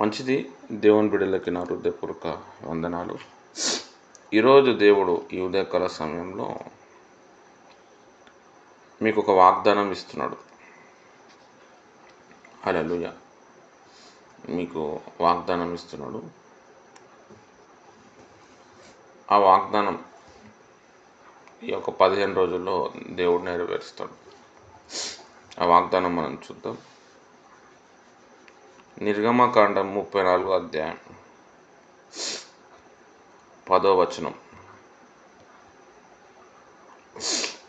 మంచిది. దేవుని బిడ్డలకి నా హృదయపూర్వక వందనాలు. ఈరోజు దేవుడు ఈ ఉదయకాల సమయంలో మీకు ఒక వాగ్దానం ఇస్తున్నాడు. హల్లెలూయ. మీకు వాగ్దానం ఇస్తున్నాడు. ఆ వాగ్దానం ఈ యొక్క పదిహేను రోజుల్లో దేవుడు నెరవేరుస్తాడు. ఆ వాగ్దానం మనం చూద్దాం. నిర్గమకాండం ముప్పై నాలుగో అధ్యాయం పదో వచనం.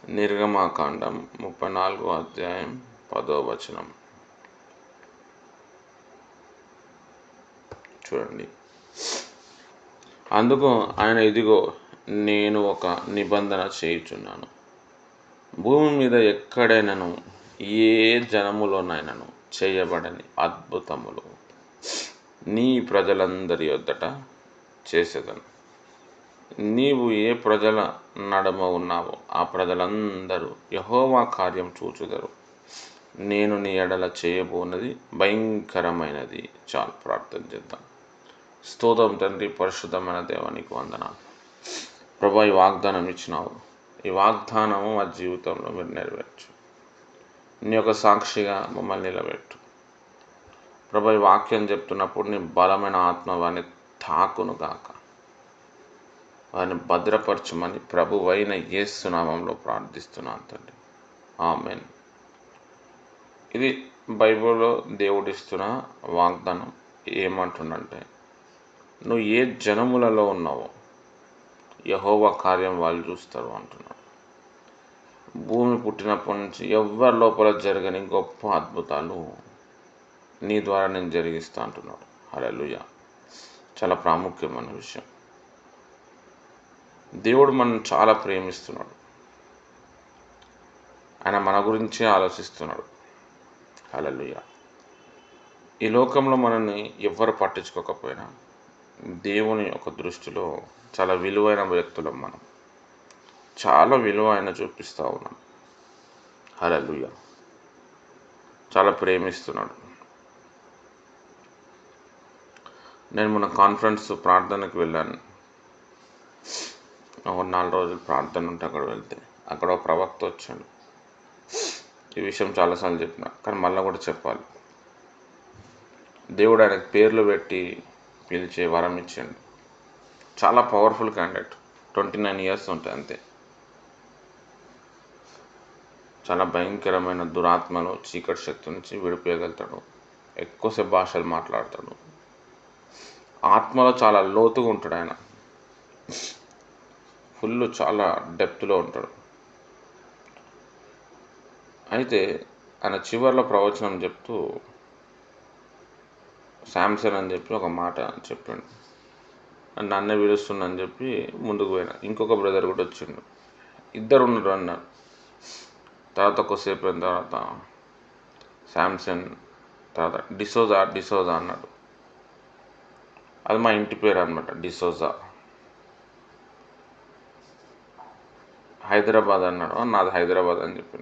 నిర్గమకాండం ముప్పై నాలుగో అధ్యాయం పదో వచనం. చూడండి. అందుకు ఆయన ఇదిగో నేను ఒక నిబంధన చేయుచున్నాను. భూమి మీద ఎక్కడైనాను ఏ జనములోనైనాను చేయబడని అద్భుతములు నీ ప్రజలందరి యొద్దట చేసేదను. నీవు ఏ ప్రజల నడమ ఉన్నావో ఆ ప్రజలందరూ యహోవా కార్యం చూచుదరు. నేను నీ ఎడల చేయబోనది భయంకరమైనది. చాలు ప్రార్థన చేద్దాం. స్తోత్రం తండ్రి పరిశుద్ధమైన దేవానికి వందనాలు. ప్రభా ఈ వాగ్దానం ఇచ్చినావు. ఈ వాగ్దానము మా జీవితంలో మీరు నెరవేర్చు. నీ యొక్క సాక్షిగా మమ్మల్ని నిలబెట్టు. ప్రభు వాక్యం చెప్తున్నప్పుడు నీ బలమైన ఆత్మ వారిని తాకును గాక. వారిని భద్రపరచమని ప్రభువైన యేసునామంలో ప్రార్థిస్తున్నాను తండ్రి. ఆమెన్. ఇది బైబిల్లో దేవుడిస్తున్న వాగ్దానం ఏమంటుండంటే నువ్వు ఏ జనములలో ఉన్నావో యహోవ కార్యం వాళ్ళు చూస్తారు అంటున్నాడు. భూమి పుట్టినప్పటి నుంచి ఎవరి లోపల జరగని గొప్ప అద్భుతాలు నీ ద్వారా నేను జరిగిస్తా అంటున్నాడు. హల్లెలూయ. చాలా ప్రాముఖ్యమైన విషయం. దేవుడు మనం చాలా ప్రేమిస్తున్నాడు. ఆయన మన గురించే ఆలోచిస్తున్నాడు. హల్లెలూయ. ఈ లోకంలో మనల్ని ఎవ్వరు పట్టించుకోకపోయినా దేవుని యొక్క దృష్టిలో చాలా విలువైన వ్యక్తులం మనం. చాలా విలువ ఆయన చూపిస్తూ ఉన్నాడు. హల్లెలూయ. చాలా ప్రేమిస్తున్నాడు. నేను మొన్న కాన్ఫరెన్స్ ప్రార్థనకు వెళ్ళాను. ఒక నాలుగు రోజులు ప్రార్థన ఉంటే అక్కడ వెళ్తే. అక్కడ ఒక ప్రవక్త వచ్చాడు. ఈ విషయం చాలాసార్లు చెప్పిన కానీ మళ్ళీ కూడా చెప్పాలి. దేవుడు ఆయనకు పేర్లు పెట్టి పిలిచే వరం ఇచ్చాడు. చాలా powerful candidate twenty nine years ఉంటాయి అంతే. చాలా భయంకరమైన దురాత్మను చీకటి శక్తి నుంచి విడిపోయగలుగుతాడు. ఎక్కువసేపు భాషలు మాట్లాడతాడు. ఆత్మలో చాలా లోతుగా ఉంటాడు ఆయన. ఫుల్ చాలా డెప్త్లో ఉంటాడు. అయితే ఆయన చివరిలో ప్రవచనం చెప్తూ శాంసన్ అని చెప్పి ఒక మాట చెప్పాడు. నన్నే పిలుస్తుందని చెప్పి ముందుకు పోయినా. ఇంకొక బ్రదర్ కూడా వచ్చిండు. ఇద్దరు ఉన్నారు అన్నారు తర్వాత కొద్దిసేపు అయిన తర్వాత శాంసంగ్ తర్వాత డిసోజా డిసోజా అన్నాడు. అది మా ఇంటి పేరు అనమాట డిసోజా. హైదరాబాద్ అన్నాడు. నాది హైదరాబాద్ అని చెప్పిన.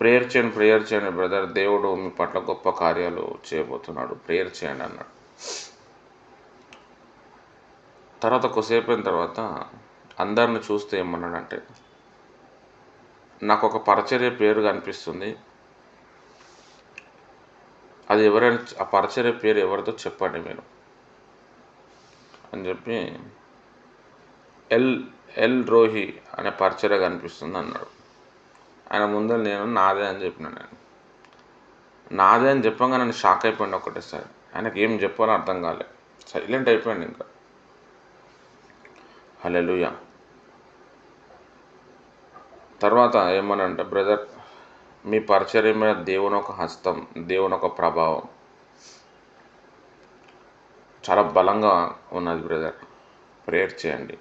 ప్రేయర్ చేయండి ప్రేయర్ చేయండి బ్రదర్ దేవుడు మీ పట్ల గొప్ప కార్యాలు చేయబోతున్నాడు. ప్రేయర్ చేయండి అన్నాడు. తర్వాత కొద్దిసేపు అయిన తర్వాత అందరిని చూస్తే ఏమన్నాడంటే నాకు ఒక పరచర్య పేరు కనిపిస్తుంది. అది ఎవరైనా ఆ పరచర్య పేరు ఎవరితో చెప్పండి మీరు. అని చెప్పి ఎల్ ఎల్ రోహి అనే పరిచర్య కనిపిస్తుంది అన్నాడు. ఆయన ముందర నేను నాదే అని చెప్పిన నేను. నాదే అని చెప్పంగా నన్ను షాక్ అయిపోయింది ఒకటేసారి ఆయనకి ఏం చెప్పాలో అర్థం కాలే. సైలెంట్ అయిపోయింది ఇంకా. హలెలుయ తర్వాత ఏమనంటే బ్రదర్ మీ పరిచర్య మీద దేవుని ఒక హస్తం దేవుని ఒక ప్రభావం. చాలా బలంగా ఉన్నది బ్రదర్. ప్రేయర్ చేయండి.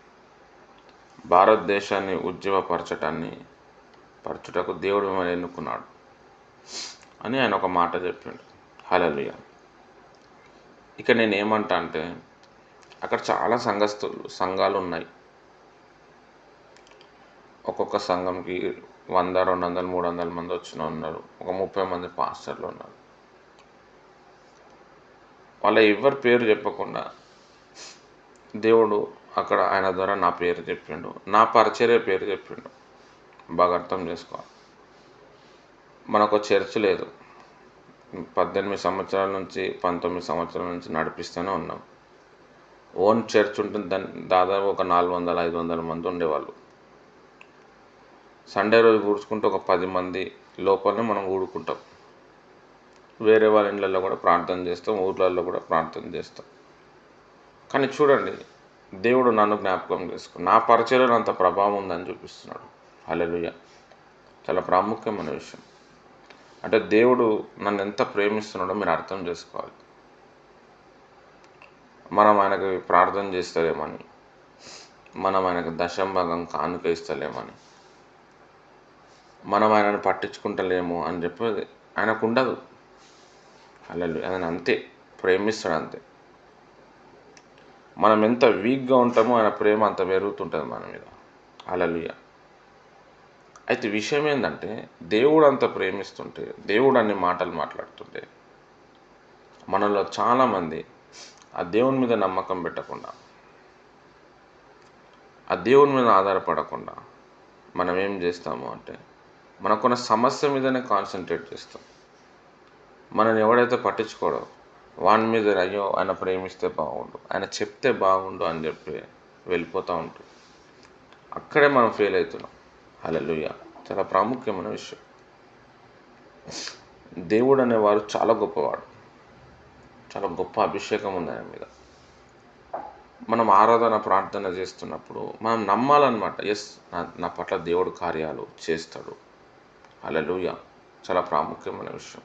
భారతదేశాన్ని ఉద్యమపరచటాన్ని పరచుటకు దేవుడు మిమ్మల్ని ఎన్నుకున్నాడు అని ఆయన ఒక మాట చెప్పిండు. హలలుయ ఇక నేను ఏమంటా అంటే అక్కడ చాలా సంఘస్థులు సంఘాలు ఉన్నాయి ఒక్కొక్క సంఘంకి వంద రెండు వందలు మూడు వందల మంది వచ్చిన ఉన్నారు. ఒక ముప్పై మంది పాస్టర్లు ఉన్నారు. వాళ్ళ ఎవరి పేరు చెప్పకుండా దేవుడు అక్కడ ఆయన ద్వారా నా పేరు చెప్పిండు. నా పరిచర్య పేరు చెప్పిండు. బాగా అర్థం చేసుకోవాలి. మనకు చర్చ్ లేదు. పద్దెనిమిది సంవత్సరాల నుంచి పంతొమ్మిది సంవత్సరాల నుంచి నడిపిస్తూనే ఉన్నాం. ఓన్ చర్చ్ ఉంటుంది దాని దాదాపు ఒక నాలుగు వందల ఐదు వందల మంది ఉండేవాళ్ళు. సండే రోజు ఊడ్చుకుంటే ఒక పది మంది లోపలనే మనం ఊడుకుంటాం. వేరే వాళ్ళ ఇళ్ళల్లో కూడా ప్రార్థన చేస్తాం ఊర్లలో కూడా ప్రార్థన చేస్తాం. కానీ చూడండి దేవుడు నన్ను జ్ఞాపకం చేసుకో నా పరిచయలో అంత ప్రభావం ఉందని చూపిస్తున్నాడు. హల్లెలూయా. చాలా ప్రాముఖ్యమైన విషయం. అంటే దేవుడు నన్ను ఎంత ప్రేమిస్తున్నాడో మీరు అర్థం చేసుకోవాలి. మనం ఆయనకి ప్రార్థన చేస్తలేమని మనం ఆయనకు దశంభాగం కానుక ఇస్తలేమని మనం ఆయనను పట్టించుకుంటలేము అని చెప్పి ఆయనకు ఉండదు అల్లలు ఆయన అంతే ప్రేమిస్తాడు అంతే. మనం ఎంత వీక్గా ఉంటామో ఆయన ప్రేమ అంత పెరుగుతుంటుంది మన మీద. అలలుయ అయితే విషయం ఏంటంటే దేవుడు అంత ప్రేమిస్తుంటే దేవుడు అన్ని మాటలు మాట్లాడుతుంటే మనలో చాలామంది ఆ దేవుని మీద నమ్మకం పెట్టకుండా ఆ దేవుని మీద ఆధారపడకుండా మనం ఏం చేస్తాము అంటే మనకున్న సమస్య మీదనే కాన్సన్ట్రేట్ చేస్తాం. మనని ఎవడైతే పట్టించుకోడో వాని మీద అయ్యో ఆయన ప్రేమిస్తే బాగుండు ఆయన చెప్తే బాగుండు అని చెప్పి వెళ్ళిపోతూ ఉంటుంది అక్కడే మనం ఫెయిల్ అవుతున్నాం. హల్లెలూయా చాలా ప్రాముఖ్యమైన విషయం. దేవుడు అనేవారు చాలా గొప్పవాడు. చాలా గొప్ప అభిషేకం ఉంది ఆయన మీద. మనం ఆరాధన ప్రార్థన చేస్తున్నప్పుడు మనం నమ్మాలన్నమాట ఎస్ నా నా పట్ల దేవుడు కార్యాలు చేస్తాడు. అలలుయ చాలా ప్రాముఖ్యమైన విషయం.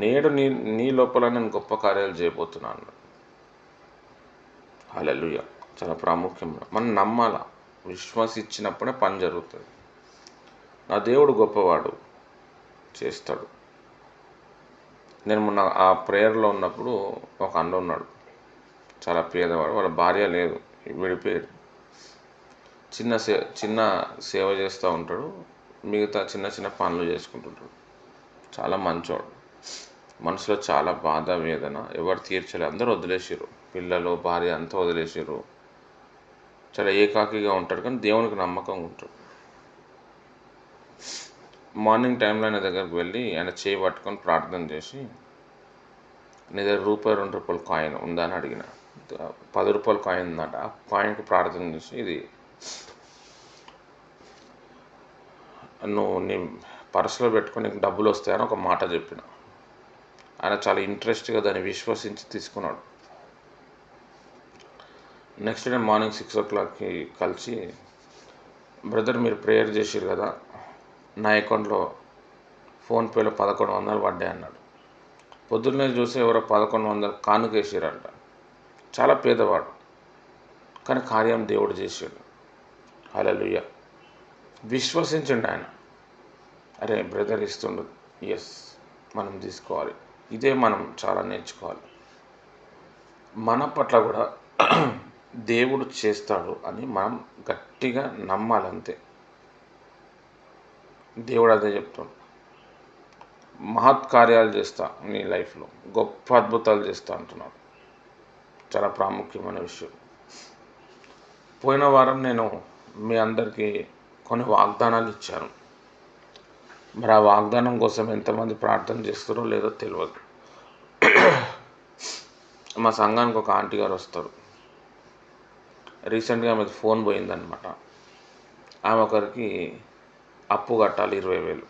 నేడు నీ నీ లోపల నేను గొప్ప కార్యాలు చేయబోతున్నాను. అలలుయ చాలా ప్రాముఖ్యమైన. మనం నమ్మాల. విశ్వసించినప్పుడే పని జరుగుతుంది. నా దేవుడు గొప్పవాడు చేస్తాడు. నేను మొన్న ఆ ప్రేయర్లో ఉన్నప్పుడు ఒక అన్న ఉన్నాడు. చాలా పేదవాడు. వాళ్ళ భార్య లేదు. విడిపోయాడు. చిన్న సే చిన్న సేవ చేస్తూ ఉంటాడు. మిగతా చిన్న చిన్న పనులు చేసుకుంటుంటాడు. చాలా మంచోడు. మనసులో చాలా బాధ వేదన. ఎవరు తీర్చలే. అందరూ వదిలేసారు పిల్లలు భార్య అంతా వదిలేసారు చాలా ఏకాకిగా ఉంటాడు కానీ దేవునికి నమ్మకంగా ఉంటాడు. మార్నింగ్ టైంలో ఆయన దగ్గరికి వెళ్ళి ఆయన చేయి పట్టుకొని ప్రార్థన చేసి నీ దగ్గర రూపాయి రెండు రూపాయల కాయిన్ ఉందా అని అడిగిన. పది రూపాయల కాయిన్ ఉందట. ఆ కాయిన్కి ప్రార్థన చేసి ఇది నువ్వు నీ పర్సులో పెట్టుకొని నీకు డబ్బులు వస్తాయని ఒక మాట చెప్పిన. ఆయన చాలా ఇంట్రెస్ట్గా దాన్ని విశ్వసించి తీసుకున్నాడు. నెక్స్ట్ డే మార్నింగ్ సిక్స్ ఓ క్లాక్కి కలిసి బ్రదర్ మీరు ప్రేయర్ చేసిరు కదా నా అకౌంట్లో ఫోన్పేలో పదకొండు వందలు పడ్డాయి అన్నాడు. పొద్దున్నే చూసి ఎవరో పదకొండు వందలు కానుకేసారంట చాలా పేదవాడు కానీ కార్యం దేవుడు చేసాడు హల్లెలూయ. విశ్వసించండి ఆయన అరే బ్రదర్ ఇస్తుండు. ఎస్ మనం తీసుకోవాలి. ఇదే మనం చాలా నేర్చుకోవాలి. మన పట్ల కూడా దేవుడు చేస్తాడు అని మనం గట్టిగా నమ్మాలంతే. దేవుడు అదే చెప్తాడు. మహత్ కార్యాలు చేస్తా నీ లైఫ్లో. గొప్ప అద్భుతాలు చేస్తా అంటున్నాడు. చాలా ప్రాముఖ్యమైన విషయం. పోయిన వారం నేను మీ అందరికీ కొన్ని వాగ్దానాలు ఇచ్చారు. మరి ఆ వాగ్దానం కోసం ఎంతమంది ప్రార్థన చేస్తారో లేదో తెలియదు మా సంఘానికి ఒక ఆంటీ గారు వస్తారు. రీసెంట్గా ఆమె ఫోన్ పోయిందనమాట ఆమె ఒకరికి అప్పు కట్టాలి ఇరవై వేలు.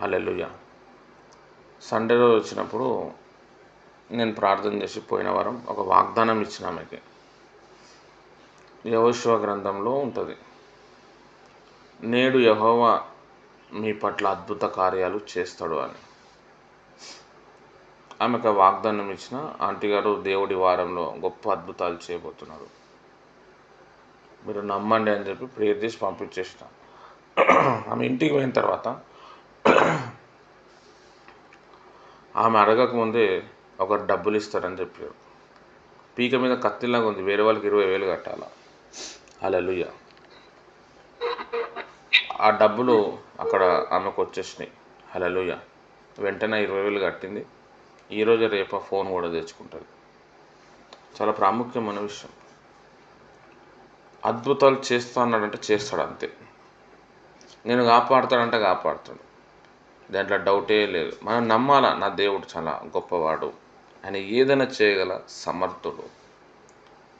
అల్లెలుయ్య సండే రోజు వచ్చినప్పుడు నేను ప్రార్థన చేసి పోయిన వారం ఒక వాగ్దానం ఇచ్చిన ఆమెకి. యహోశివ గ్రంథంలో ఉంటుంది. నేడు యహోవా మీ పట్ల అద్భుత కార్యాలు చేస్తాడు అని. ఆమెకు వాగ్దానం ఇచ్చిన ఆంటీ గారు దేవుడి వారంలో గొప్ప అద్భుతాలు చేయబోతున్నారు. మీరు నమ్మండి అని చెప్పి ప్రేయర్ చేసి పంపించేసిన. ఆమె ఇంటికి పోయిన తర్వాత ఆమె అడగక ముందే డబ్బులు ఇస్తారని చెప్పారు. పీక మీద కత్తిలాగా ఉంది. వేరే వాళ్ళకి ఇరవై వేలు కట్టాలా? అలా ఆ డబ్బులు అక్కడ ఆమెకు వచ్చేసినాయి. హలలుయ వెంటనే ఇరవై వేలు కట్టింది. ఈరోజు రేపు ఫోన్ కూడా తెచ్చుకుంటుంది. చాలా ప్రాముఖ్యమైన విషయం. అద్భుతాలు చేస్తా అన్నాడంటే చేస్తాడు అంతే. నేను కాపాడుతాడంటే కాపాడుతాడు. దాంట్లో డౌటే లేదు. మనం నమ్మాలా నా దేవుడు చాలా గొప్పవాడు ఆయన ఏదైనా చేయగల సమర్థుడు.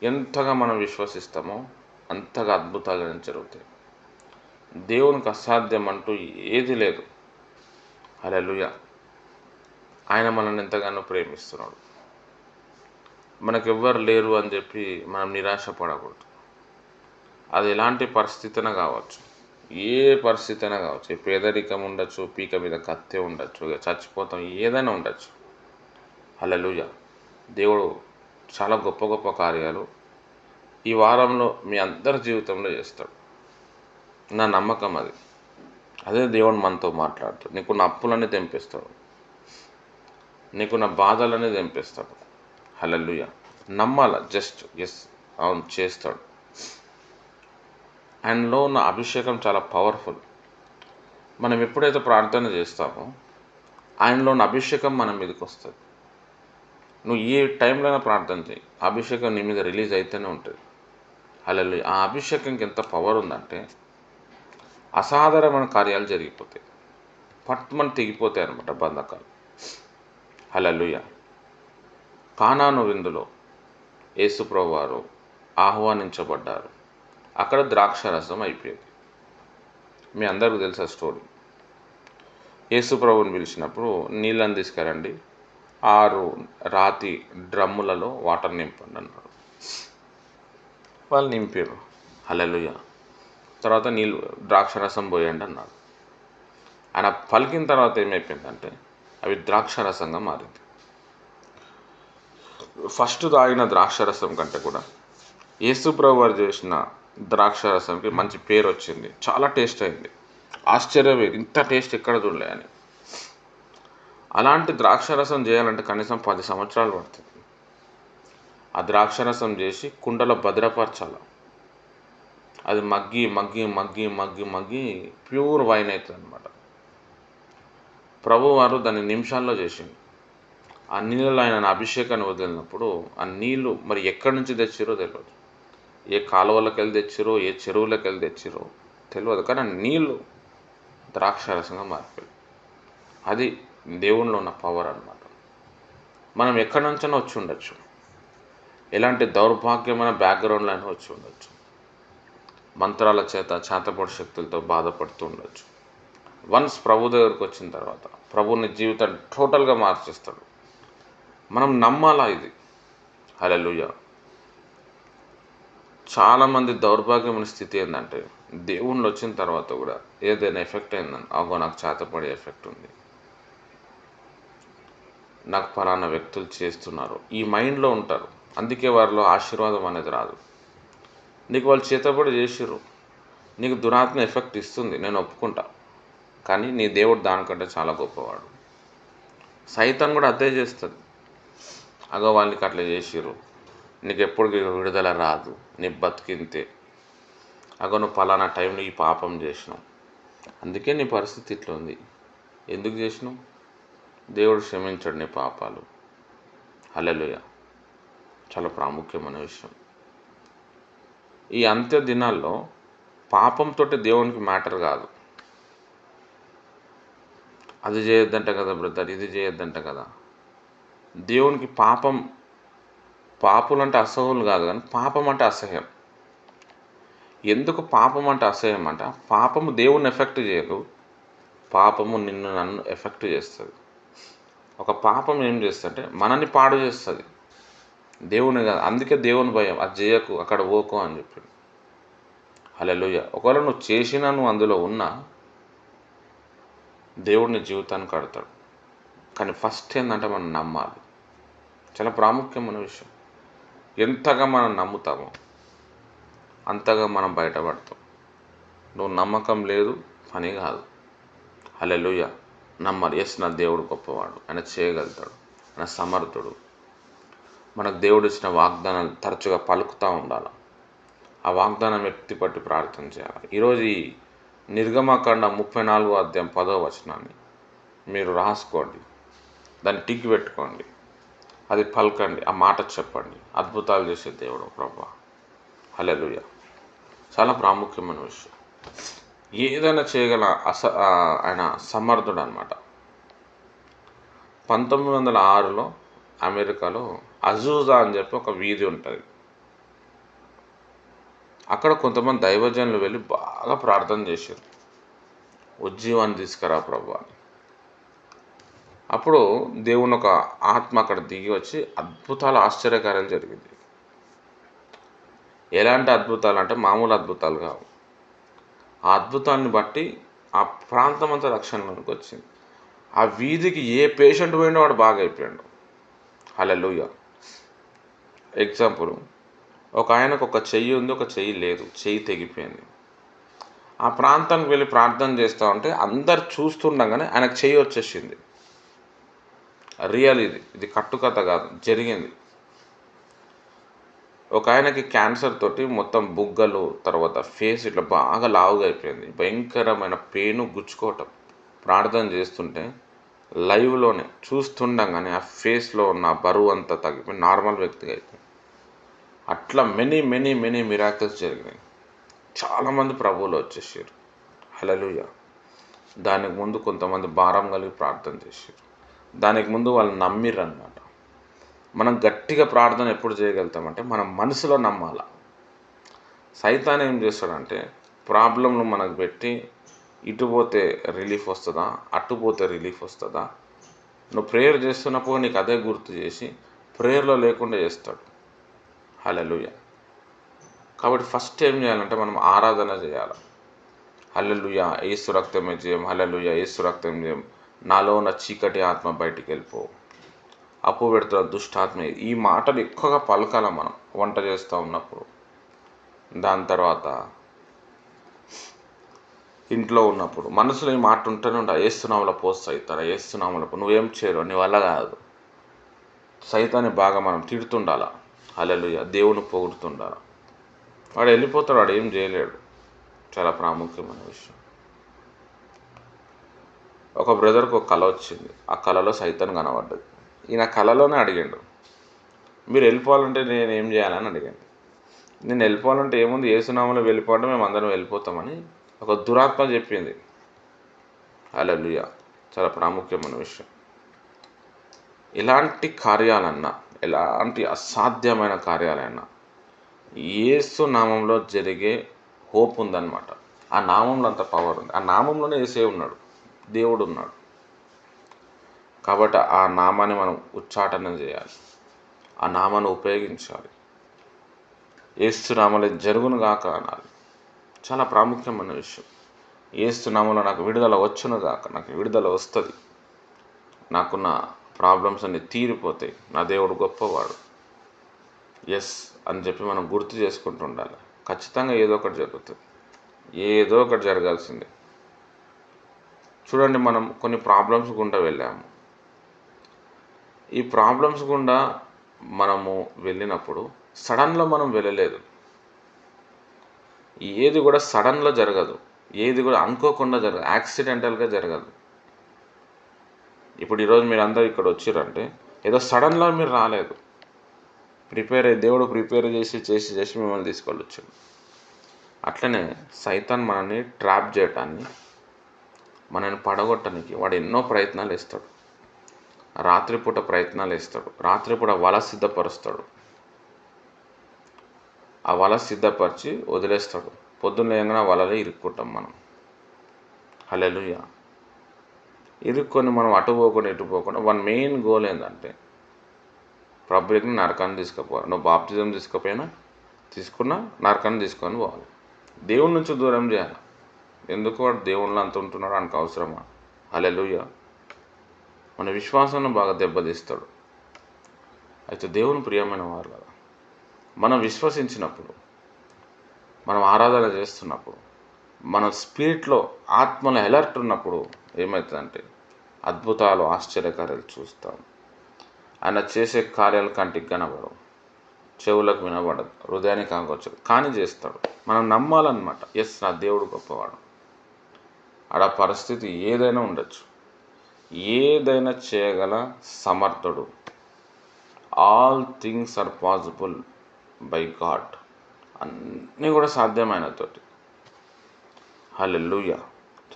ఎంతగా మనం విశ్వసిస్తామో అంతగా అద్భుతాలు జరుగుతాయి. దేవునికి అసాధ్యం అంటూ ఏది లేదు. అలెలుయ ఆయన మనల్ని ఎంతగానో ప్రేమిస్తున్నాడు. మనకెవ్వరు లేరు అని చెప్పి మనం నిరాశపడకూడదు. అది ఎలాంటి పరిస్థితిన కావచ్చు. ఏ పరిస్థితి అయినా కావచ్చు పేదరికం ఉండొచ్చు పీక మీద కత్తి ఉండొచ్చు చచ్చిపోతాం ఏదైనా ఉండొచ్చు. హల్లెలూయ. దేవుడు చాలా గొప్ప గొప్ప కార్యాలు ఈ వారంలో మీ అందరి జీవితంలో చేస్తాడు. నా నమ్మకం అది. అదే దేవుడు మనతో మాట్లాడుతాడు. నా అప్పులన్నీ తెంపిస్తాడు. నీకు నా బాధలన్నీ తెంపిస్తాడు. హల్లెలూయ. నమ్మాల? జస్ట్ ఎస్ అవును చేస్తాడు. ఆయనలో ఉన్న అభిషేకం చాలా పవర్ఫుల్ మనం ఎప్పుడైతే ప్రార్థన చేస్తామో ఆయనలో ఉన్న అభిషేకం మన మీదకి వస్తుంది. నువ్వు ఏ టైంలోనే ప్రార్థన చేయి. అభిషేకం నీ మీద రిలీజ్ అయితేనే ఉంటుంది. అలా ఆ అభిషేకంకి ఎంత పవర్ ఉందంటే అసాధారణమైన కార్యాలు జరిగిపోతాయి. పట్టుమని తెగిపోతాయి అనమాట బంధకాలు. హలలుయ కానాను విందులో యేసుప్రభు వారు ఆహ్వానించబడ్డారు. అక్కడ ద్రాక్షరసం అయిపోయింది. మీ అందరికీ తెలుసా స్టోరీ? యేసుప్రభుని పిలిచినప్పుడు నీళ్ళని తీసుకురండి ఆరు రాతి డ్రమ్ములలో వాటర్ నింపండి అన్నాడు. వాళ్ళు నింపారు హలలుయ తర్వాత నీళ్ళు ద్రాక్ష రసం పోయండి అన్నాడు ఆయన పలికిన తర్వాత ఏమైపోయిందంటే అవి ద్రాక్ష రసంగా మారింది. ఫస్ట్ తాగిన ద్రాక్ష రసం కంటే కూడా యేసుప్రభు వారు చేసిన ద్రాక్షరసంకి మంచి పేరు వచ్చింది. చాలా టేస్ట్ అయింది. ఆశ్చర్యం ఇంత టేస్ట్ ఎక్కడ చూడలే అని. అలాంటి ద్రాక్షరసం చేయాలంటే కనీసం పది సంవత్సరాలు పడుతుంది. ఆ ద్రాక్ష రసం చేసి కుండలో భద్రపరచాలి? అది మగ్గి మగ్గి మగ్గి మగ్గి మగ్గి ప్యూర్ వైన్ అవుతుంది అనమాట ప్రభువారు దాన్ని నిమిషాల్లో చేసింది ఆ నీళ్ళలో ఆయన అభిషేకాన్ని వదిలినప్పుడు ఆ నీళ్ళు మరి ఎక్కడి నుంచి తెచ్చిరో తెలియదు ఏ కాలువలకు వెళ్ళి తెచ్చిరో ఏ చెరువులకు వెళ్ళి తెచ్చిరో తెలియదు కానీ ఆ నీళ్ళు ద్రాక్షరసంగా మారిపోయి అది దేవునిలో ఉన్న పవర్ అనమాట మనం ఎక్కడి నుంచైనా వచ్చి ఉండొచ్చు. ఎలాంటి దౌర్భాగ్యమైన బ్యాక్గ్రౌండ్లో అయినా వచ్చి ఉండొచ్చు. మంత్రాల చేత చేతపడి శక్తులతో బాధపడుతూ ఉండొచ్చు. వన్స్ ప్రభు దగ్గరకు వచ్చిన తర్వాత ప్రభుని జీవితాన్ని టోటల్గా మార్చేస్తాడు. మనం నమ్మాలా ఇది? హలలుయ చాలామంది దౌర్భాగ్యమైన స్థితి ఏంటంటే దేవుళ్ళు వచ్చిన తర్వాత కూడా ఏదైనా ఎఫెక్ట్ అయిందని అగో నాకు చేతపడే ఎఫెక్ట్ ఉంది. నాకు ఫలానా వ్యక్తులు చేస్తున్నారు. ఈ మైండ్లో ఉంటారు. అందుకే వారిలో ఆశీర్వాదం అనేది రాదు. నీకు వాళ్ళు చేతబడి చేసిర్రు. నీకు దురాత్మ ఎఫెక్ట్ ఇస్తుంది నేను ఒప్పుకుంటా. కానీ నీ దేవుడు దానికంటే చాలా గొప్పవాడు. సైతం కూడా అదే చేస్తుంది. అగో వాళ్ళకి అట్లా చేసిర్రు. నీకు ఎప్పుడు విడుదల రాదు నీ బతికింతే. అగో నువ్వు పలానా టైంలో ఈ పాపం చేసినావు. అందుకే నీ పరిస్థితి ఇట్లా ఉంది. ఎందుకు చేసినావు? దేవుడు క్షమించడు నీ పాపాలు. హల్లెలూయ. చాలా ప్రాముఖ్యమైన విషయం. ఈ అంత్య దినాల్లో పాపంతో దేవునికి మ్యాటర్ కాదు. అది చేయొద్దంట కదా బ్రదర్ ఇది చేయొద్దంట కదా. దేవునికి పాపం పాపులు అంటే అసహ్యులు కాదు కానీ పాపం అంటే అసహ్యం. ఎందుకు పాపం అంటే అసహ్యం అంట? పాపము దేవుని ఎఫెక్ట్ చేయదు పాపము నిన్ను నన్ను ఎఫెక్ట్ చేస్తుంది. ఒక పాపం ఏం చేస్తుంటే మనని పాడు చేస్తుంది. దేవుని కాదు అందుకే దేవుని భయం అది చేయకు అక్కడ ఓకో అని చెప్పి హల్లెలూయా. ఒకవేళ నువ్వు చేసినా నువ్వు అందులో ఉన్నా దేవుడిని జీవితాన్ని కడతాడు కానీ ఫస్ట్ ఏంటంటే మనం నమ్మాలి. చాలా ప్రాముఖ్యమైన విషయం. ఎంతగా మనం నమ్ముతామో అంతగా మనం బయటపడతాం. నువ్వు నమ్మకం లేదు పని కాదు. హల్లెలూయ. నమ్మాలి. ఎస్ నా దేవుడు గొప్పవాడు. ఆయన చేయగలుగుతాడు. ఆయన సమర్థుడు. మనకు దేవుడు ఇచ్చిన వాగ్దానాలు తరచుగా పలుకుతూ ఉండాలి. ఆ వాగ్దానం వ్యక్తి పట్టి ప్రార్థన చేయాలి. ఈరోజు ఈ నిర్గమకాండ ముప్పై నాలుగో అధ్యాయం పదో వచనాన్ని మీరు రాసుకోండి. దాన్ని టిక్ పెట్టుకోండి. అది పలకండి. ఆ మాట చెప్పండి. అద్భుతాలు చేసే దేవుడు ప్రభా. హలెలుయ చాలా ప్రాముఖ్యమైన విషయం. ఏదైనా చేయగల అస ఆయన సమర్థుడు అనమాట పంతొమ్మిది వందల ఆరులో అమెరికాలో అజూజా అని చెప్పి ఒక వీధి ఉంటుంది. అక్కడ కొంతమంది దైవజనులు వెళ్ళి బాగా ప్రార్థన చేశారు. ఉజ్జీవాన్ని తీసుకురా ప్రభు అని. అప్పుడు దేవుని ఒక ఆత్మ అక్కడ దిగి వచ్చి అద్భుతాలు ఆశ్చర్యకరం జరిగింది. ఎలాంటి అద్భుతాలు అంటే మామూలు అద్భుతాలు కావు. ఆ అద్భుతాన్ని బట్టి ఆ ప్రాంతం అంతా రక్షణలోకి వచ్చింది. ఆ వీధికి ఏ పేషెంట్ పోయినా వాడు బాగా అయిపోయాడు. హల్లెలూయ. ఎగ్జాంపుల్ ఒక ఆయనకు ఒక చెయ్యి ఉంది ఒక చెయ్యి లేదు చెయ్యి తెగిపోయింది. ఆ ప్రాంతానికి వెళ్ళి ప్రార్థన చేస్తూ ఉంటే అందరు చూస్తుండగానే ఆయనకు చెయ్యి వచ్చేసింది. రియల్ ఇది ఇది కట్టుకథ కాదు జరిగింది. ఒక ఆయనకి క్యాన్సర్ తోటి మొత్తం బుగ్గలు తర్వాత ఫేస్ ఇట్లా బాగా లావుగా అయిపోయింది. భయంకరమైన పెయిన్ గుచ్చుకోవటం. ప్రార్థన చేస్తుంటే లైవ్లోనే చూస్తుండగానే ఆ ఫేస్లో ఉన్న బరువు అంతా తగ్గిపోయి నార్మల్ వ్యక్తిగా అయిపోయింది. అట్లా మెనీ మెనీ మెనీ మిరాకిల్స్ జరిగినాయి. చాలామంది ప్రభువులు వచ్చేసారు. హలలుయ దానికి ముందు కొంతమంది భారం కలిగి ప్రార్థన చేశారు. దానికి ముందు వాళ్ళు నమ్మిర్రు అనమాట మనం గట్టిగా ప్రార్థన ఎప్పుడు చేయగలుగుతామంటే మనం మనసులో నమ్మాల. సైతాన్ ఏం చేస్తాడంటే ప్రాబ్లంలు మనకు పెట్టి ఇటు పోతే రిలీఫ్ వస్తుందా అటు పోతే రిలీఫ్ వస్తుందా? నువ్వు ప్రేయర్ చేస్తున్నప్పుడు నీకు అదే గుర్తు చేసి ప్రేయర్లో లేకుండా చేస్తాడు. హలలుయ కాబట్టి ఫస్ట్ ఏం చేయాలంటే మనం ఆరాధన చేయాలి. హలలుయ ఏసు రక్తమే జయం హలలుయ ఏసు రక్తం జయం. నాలో ఉన్న చీకటి ఆత్మ బయటికి వెళ్ళిపో. అప్పు పెడుతున్న దుష్టాత్మ. ఈ మాటలు ఎక్కువగా పలకాల మనం వంట చేస్తూ ఉన్నప్పుడు. దాని తర్వాత ఇంట్లో ఉన్నప్పుడు మనసులో ఈ మాట ఉంటూనే ఉంటా ఏస్తున్నాముల పోస్ట్ సైతారా ఏస్తున్నాముల నువ్వేం చేయరు నీ వల్ల కాదు. సైతాన్ని బాగా మనం తిడుతుండాలా? హల్లెలూయ. దేవుని పొగుడుతుండాలా. వాడు వెళ్ళిపోతాడు వాడు ఏం చేయలేడు. చాలా ప్రాముఖ్యమైన విషయం. ఒక బ్రదర్కి ఒక కళ వచ్చింది. ఆ కళలో సైతం కనబడ్డది. ఈయన కళలోనే అడిగాడు మీరు వెళ్ళిపోవాలంటే నేను ఏం చేయాలని అడిగాను నేను వెళ్ళిపోవాలంటే ఏముంది? ఏసునామలో వెళ్ళిపోవడం మేము అందరం వెళ్ళిపోతామని ఒక దురాత్మ చెప్పింది. అలలుయ చాలా ప్రాముఖ్యమైన విషయం. ఇలాంటి కార్యాలన్నా ఎలాంటి అసాధ్యమైన కార్యాలైనా ఏసు నామంలో జరిగే హోప్ ఉందన్నమాట. ఆ నామంలో అంత పవర్ ఉంది. ఆ నామంలోనే ఏసే ఉన్నాడు. దేవుడు ఉన్నాడు. కాబట్టి ఆ నామాన్ని మనం ఉచ్చాటన చేయాలి. ఆ నామాన్ని ఉపయోగించాలి. ఏస్తునామలే జరుగును గాక అనాలి. చాలా ప్రాముఖ్యమైన విషయం. ఏస్తునామలో నాకు విడుదల వచ్చును గాక నాకు విడుదల వస్తుంది. నాకున్న ప్రాబ్లమ్స్ అన్ని తీరిపోతాయి. నా దేవుడు గొప్పవాడు. ఎస్ అని చెప్పి మనం గుర్తు చేసుకుంటూ ఉండాలి. ఖచ్చితంగా ఏదో ఒకటి జరుగుతుంది. ఏదో ఒకటి జరగాల్సిందే. చూడండి మనం కొన్ని ప్రాబ్లమ్స్ గుండా వెళ్ళాము. ఈ ప్రాబ్లమ్స్ గుండా మనము వెళ్ళినప్పుడు సడన్లో మనం వెళ్ళలేదు. ఏది కూడా సడన్లో జరగదు. ఏది కూడా అనుకోకుండా జరగదు. యాక్సిడెంటల్గా జరగదు. ఇప్పుడు ఈరోజు మీరు అందరూ ఇక్కడ వచ్చిరంటే ఏదో సడన్లో మీరు రాలేదు. ప్రిపేర్ అయ్యి దేవుడు ప్రిపేర్ చేసి చేసి చేసి మిమ్మల్ని తీసుకెళ్ళొచ్చాడు. అట్లనే సైతాన్ మనల్ని ట్రాప్ చేయటాన్ని మనల్ని పడగొట్టడానికి వాడు ఎన్నో ప్రయత్నాలు ఇస్తాడు రాత్రిపూట ప్రయత్నాలు ఇస్తాడు రాత్రిపూట వల సిద్ధపరుస్తాడు. ఆ వల సిద్ధపరిచి వదిలేస్తాడు. పొద్దున్న లేయంగానే వలలో ఇరుక్కుంటాం మనం. హలెలుయా ఇరుక్కొని మనం అటు పోకుండా ఇటు పోకుండా వన్ మెయిన్ గోల్ ఏంటంటే పబ్లిక్ని నరకాన్ని తీసుకుపోవాలి. నువ్వు బాప్తిజం తీసుకుపోయినా తీసుకున్నా నరకాన్ని తీసుకొని పోవాలి. దేవుడి నుంచి దూరం చేయాలి? ఎందుకు వాడు దేవుళ్ళు అంత ఉంటున్నాడు ఆయనకు అవసరమా? హలెలుయ మన విశ్వాసాన్ని బాగా దెబ్బతీస్తాడు. అయితే దేవుని ప్రియమైన వారు కదా మనం విశ్వసించినప్పుడు మనం ఆరాధన చేస్తున్నప్పుడు మన స్పిరిట్లో ఆత్మలో అలర్ట్ ఉన్నప్పుడు ఏమవుతుందంటే అద్భుతాలు ఆశ్చర్యకార్యాలు చూస్తాం. ఆయన చేసే కార్యాలు కంటికి కనబడవు. చెవులకు వినబడదు. హృదయానికి కాకొచ్చదు కానీ చేస్తాడు. మనం నమ్మాలన్నమాట. ఎస్ నా దేవుడు గొప్పవాడు. ఆడ పరిస్థితి ఏదైనా ఉండొచ్చు. ఏదైనా చేయగల సమర్థుడు. All things are possible by God. అన్నీ కూడా సాధ్యమైనతోటి. హల్లెలూయా.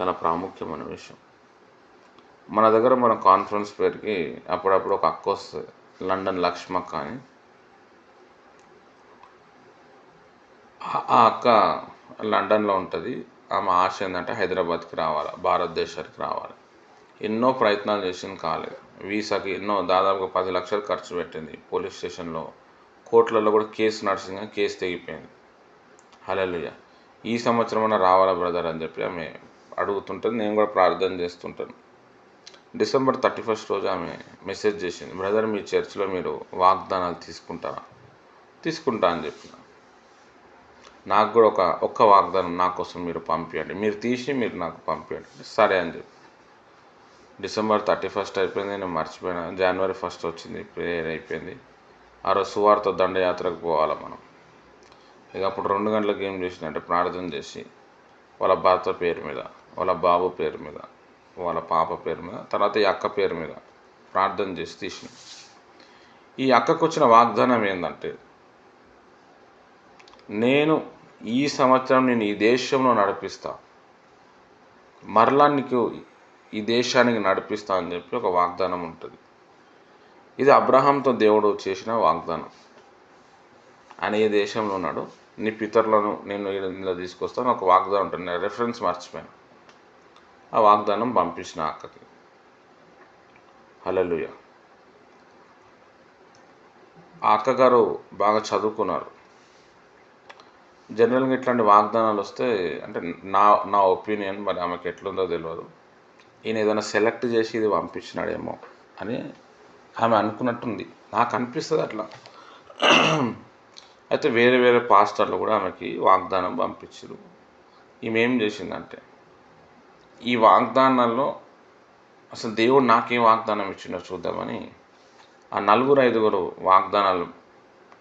చాలా ప్రాముఖ్యమైన విషయం. మన దగ్గర మన కాన్ఫరెన్స్ పేరుకి అప్పుడప్పుడు ఒక అక్క వస్తుంది. లండన్ లక్ష్మక్క అని. ఆ- అక్క లండన్లో ఉంటుంది. ఆమె ఆశ ఏంటంటే హైదరాబాద్కి రావాలి భారతదేశానికి రావాలి. ఎన్నో ప్రయత్నాలు చేసింది కాలేదు. వీసాకి ఎన్నో దాదాపుగా పది లక్షలు ఖర్చు పెట్టింది పోలీస్ స్టేషన్లో. కోర్టులలో కూడా కేసు నడిచింది కానీ కేసు తెగిపోయింది. హల్లెలూయా. ఈ సంవత్సరం రావాలా బ్రదర్ అని చెప్పి ఆమె అడుగుతుంటుంది. నేను కూడా ప్రార్థన చేస్తుంటాను. డిసెంబర్ థర్టీ ఫస్ట్ రోజు ఆమె మెసేజ్ చేసింది బ్రదర్ మీ చర్చ్లో మీరు వాగ్దానాలు తీసుకుంటారా? తీసుకుంటా అని చెప్పిన. నాకు కూడా ఒక ఒక్క వాగ్దానం నా కోసం మీరు పంపించండి మీరు తీసి మీరు నాకు పంపించండి సరే అని చెప్పి. డిసెంబర్ థర్టీ ఫస్ట్ అయిపోయింది. నేను మర్చిపోయినా. జనవరి ఫస్ట్ వచ్చింది. ప్రేయర్ అయిపోయింది. ఆ రోజు సువార్త దండయాత్రకు పోవాలి మనం. ఇక అప్పుడు రెండు గంటలకు ఏం చేసిందంటే ప్రార్థన చేసి వాళ్ళ భర్త పేరు మీద వాళ్ళ బాబు పేరు మీద వాళ్ళ పాప పేరు మీద తర్వాత ఈ అక్క పేరు మీద ప్రార్థన చేసి తీసిన. ఈ అక్కకు వచ్చిన వాగ్దానం ఏంటంటే నేను ఈ సంవత్సరం నేను ఈ దేశంలో నడిపిస్తా మరలా నీకు ఈ దేశానికి నడిపిస్తా అని చెప్పి ఒక వాగ్దానం ఉంటుంది. ఇది అబ్రహాంతో దేవుడు చేసిన వాగ్దానం. ఆయన ఏ దేశంలో ఉన్నాడు నీ పితరులను నేను ఇలా తీసుకొస్తాను ఒక వాగ్దానం ఉంటుంది. నేను రెఫరెన్స్ మర్చిపోయాను. ఆ వాగ్దానం పంపించిన అక్కకి. హలలుయ ఆ అక్కగారు బాగా చదువుకున్నారు. జనరల్గా ఇట్లాంటి వాగ్దానాలు వస్తే అంటే నా నా ఒపీనియన్ మరి ఆమెకి ఎట్లుందో తెలియదు. ఈయన ఏదైనా సెలెక్ట్ చేసి ఇది పంపించినాడేమో అని ఆమె అనుకున్నట్టుంది. నాకు అనిపిస్తుంది అట్లా. అయితే వేరే వేరే పాస్టర్లు కూడా ఆమెకి వాగ్దానం పంపించారు ఈమె ఏం చేసిందంటే ఈ వాగ్దానాల్లో అసలు దేవుడు నాకేం వాగ్దానం ఇచ్చిండో చూద్దామని ఆ నలుగురు ఐదుగురు వాగ్దానాలు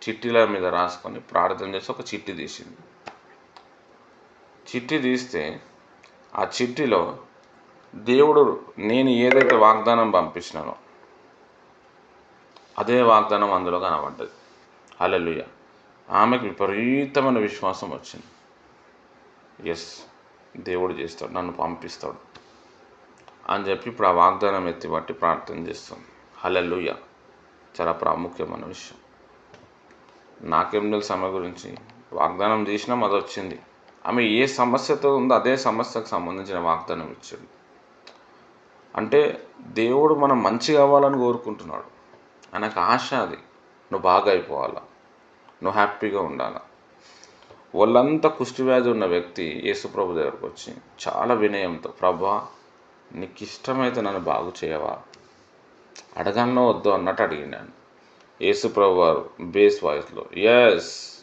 చిట్టీల మీద రాసుకొని ప్రార్థన చేసి ఒక చిట్టి తీసింది. చిట్టి తీస్తే ఆ చిట్టిలో దేవుడు నేను ఏదైతే వాగ్దానం పంపించినానో అదే వాగ్దానం అందులో కనబడ్డది. హల్లెలూయా. ఆమెకు విపరీతమైన విశ్వాసం వచ్చింది. ఎస్ దేవుడు చేస్తాడు నన్ను పంపిస్తాడు అని చెప్పి ఇప్పుడు ఆ వాగ్దానం ఎత్తిబట్టి ప్రార్థన చేస్తుంది హల్లెలూయా చాలా ప్రాముఖ్యమైన విషయం. నాకేం తెలుసు ఆమె గురించి. వాగ్దానం చేసినాం అది వచ్చింది. ఆమె ఏ సమస్యతో ఉందో అదే సమస్యకు సంబంధించిన వాగ్దానం ఇచ్చాడు. అంటే దేవుడు మనం మంచి కావాలని కోరుకుంటున్నాడు. ఆయనకు ఆశ అది. నువ్వు బాగా అయిపోవాలా? నువ్వు హ్యాపీగా ఉండాలా? వాళ్ళంతా కుష్టివ్యాధి ఉన్న వ్యక్తి యేసుప్రభు దగ్గరకు వచ్చి చాలా వినయంతో ప్రభా నీకు ఇష్టమైతే నన్ను బాగు చేయవా? అడగన్నో వద్దు అన్నట్టు అడిగినాను యేసుప్రభు వారు బేస్ వాయిస్లో ఎస్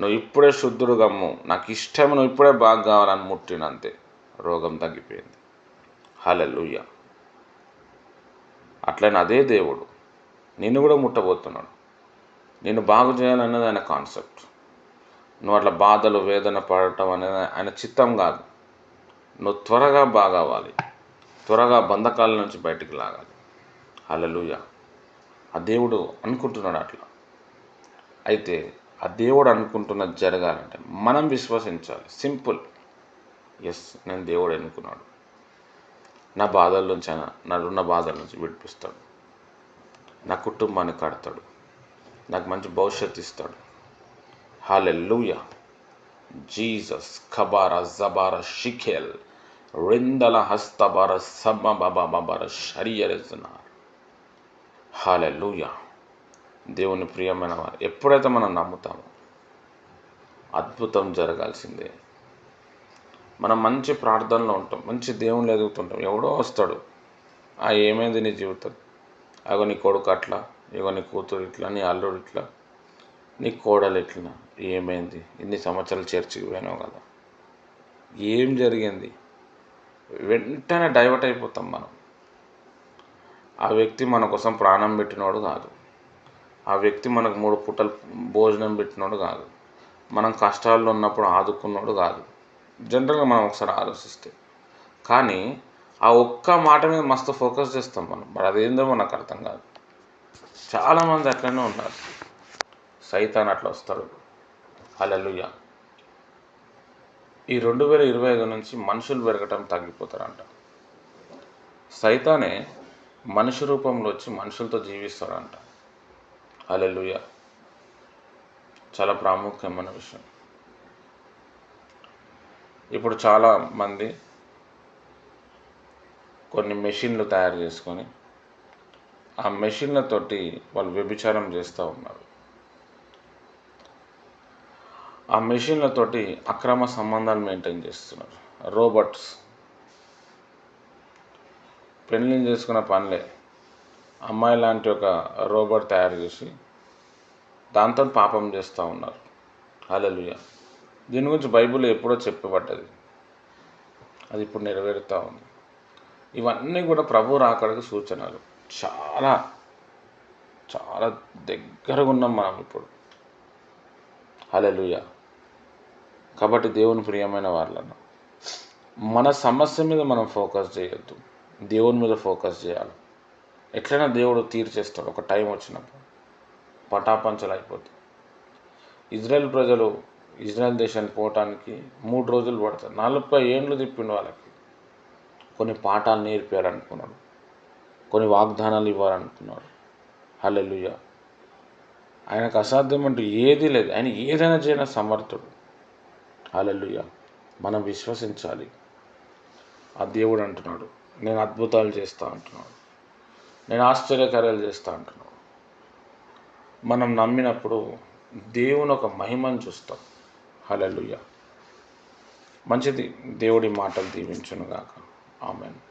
నువ్వు ఇప్పుడే శుద్ధుడు గమ్ము. నాకు ఇష్టం నువ్వు ఇప్పుడే బాగా కావాలని ముట్టినంతే రోగం తగ్గిపోయింది. హలెలుయ్య అట్లనే అదే దేవుడు నిన్ను కూడా ముట్టబోతున్నాడు. నిన్ను బాగు చేయాలన్నది ఆయన కాన్సెప్ట్. నువ్వు అట్లా బాధలు వేదన పడటం అనేది ఆయన చిత్తం కాదు. నువ్వు త్వరగా బాగవ్వాలి. త్వరగా బంధకాల నుంచి బయటికి లాగాలి. అలలుయ ఆ దేవుడు అనుకుంటున్నాడు అట్లా. అయితే ఆ దేవుడు అనుకుంటున్నది జరగాలంటే మనం విశ్వసించాలి. సింపుల్. ఎస్ నేను దేవుడు అనుకున్నాడు. నా బాధల నుంచి ఆయన నడున్న బాధల నుంచి విడిపిస్తాడు. నా కుటుంబాన్ని కడతాడు. నాకు మంచి భవిష్యత్తు ఇస్తాడు. హాలెల్లుయ జీసస్ ఖబార జబార షిఖెల్ రిందల హస్తబర సబ్బ బాబాబార షరియరజనార్ హాలెల్లుయ దేవుని ప్రియమైన వారు ఎప్పుడైతే మనం నమ్ముతామో అద్భుతం జరగాల్సిందే. మనం మంచి ప్రార్థనలో ఉంటాం మంచి దేవుని ఎదుగుతుంటాం. ఎవడో వస్తాడు. ఆ ఏమైంది నీ జీవితం? అగో నీ కొడుకు అట్లా ఇగో నీ కూతురు ఇట్లా నీ అల్లుడు ఇట్లా నీ కోడలు ఇట్లా ఏమైంది? ఇన్ని సంవత్సరాలు చర్చికి పోయినావు కదా. ఏం జరిగింది? వెంటనే డైవర్ట్ అయిపోతాం మనం. ఆ వ్యక్తి మన కోసం ప్రాణం పెట్టినోడు కాదు. ఆ వ్యక్తి మనకు మూడు పూటలు భోజనం పెట్టినోడు కాదు. మనం కష్టాల్లో ఉన్నప్పుడు ఆదుకున్నోడు కాదు. జనరల్గా మనం ఒకసారి ఆలోచిస్తే. కానీ ఆ ఒక్క మాట మీద మస్తు ఫోకస్ చేస్తాం మనం. మరి అదేందో మనకు అర్థం కాదు. చాలామంది అట్లనే ఉన్నారు. సైతాన్ అట్లా వస్తారు హల్లెలూయా. ఈ రెండు వేల ఇరవై ఐదు నుంచి మనుషులు పెరగటం తగ్గిపోతారంట. సైతానే మనిషి రూపంలో వచ్చి మనుషులతో జీవిస్తాడంట. అలెలుయ చాలా ప్రాముఖ్యమైన విషయం. ఇప్పుడు చాలా మంది కొన్ని మెషిన్లు తయారు చేసుకొని ఆ మెషిన్లతోటి వాళ్ళు వ్యభిచారం చేస్తూ ఉన్నారు. ఆ మెషిన్లతోటి అక్రమ సంబంధాలు మెయింటైన్ చేస్తున్నారు. రోబోట్స్. పెళ్ళిళ్ళు చేసుకున్న పనిలే. అమ్మాయి లాంటి ఒక రోబోట్ తయారు చేసి దాంతో పాపం చేస్తూ ఉన్నారు. హల్లెలూయా. దీని గురించి బైబిల్ ఎప్పుడో చెప్పబడ్డది. అది ఇప్పుడు నెరవేరుతూ ఉంది. ఇవన్నీ కూడా ప్రభు రాకడికి సూచనలు. చాలా చాలా దగ్గరగా ఉన్నాం మనం ఇప్పుడు. హలలుయ కాబట్టి దేవుని ప్రియమైన వాళ్ళను మన సమస్య మీద మనం ఫోకస్ చేయొద్దు. దేవుని మీద ఫోకస్ చేయాలి. ఎట్లయినా దేవుడు తీర్చేస్తాడు. ఒక టైం వచ్చినప్పుడు పటాపంచలు అయిపోతుంది ఇజ్రాయెల్ ప్రజలు ఇజ్రాయెల్ దేశానికి పోవటానికి మూడు రోజులు పడతారు. నలభై ఏండ్లు తిప్పిండు వాళ్ళకి. కొన్ని పాఠాలు నేర్పారనుకున్నాడు కొన్ని వాగ్దానాలు ఇవ్వాలనుకున్నాడు. హల్లెలూయా. ఆయనకు అసాధ్యం అంటూ ఏదీ లేదు. ఆయన ఏదైనా చేయన సమర్థుడు. హల్లెలూయా. మనం విశ్వసించాలి. ఆ దేవుడు అంటున్నాడు. నేను అద్భుతాలు చేస్తా అంటున్నాడు. నేను ఆశ్చర్యకార్యాలు చేస్తా అంటున్నాడు. మనం నమ్మినప్పుడు దేవుని ఒక మహిమను చూస్తాం. హల్లెలూయా. మంచిది. దేవుడి మాటలు దీవించునుగాక. ఆమెను.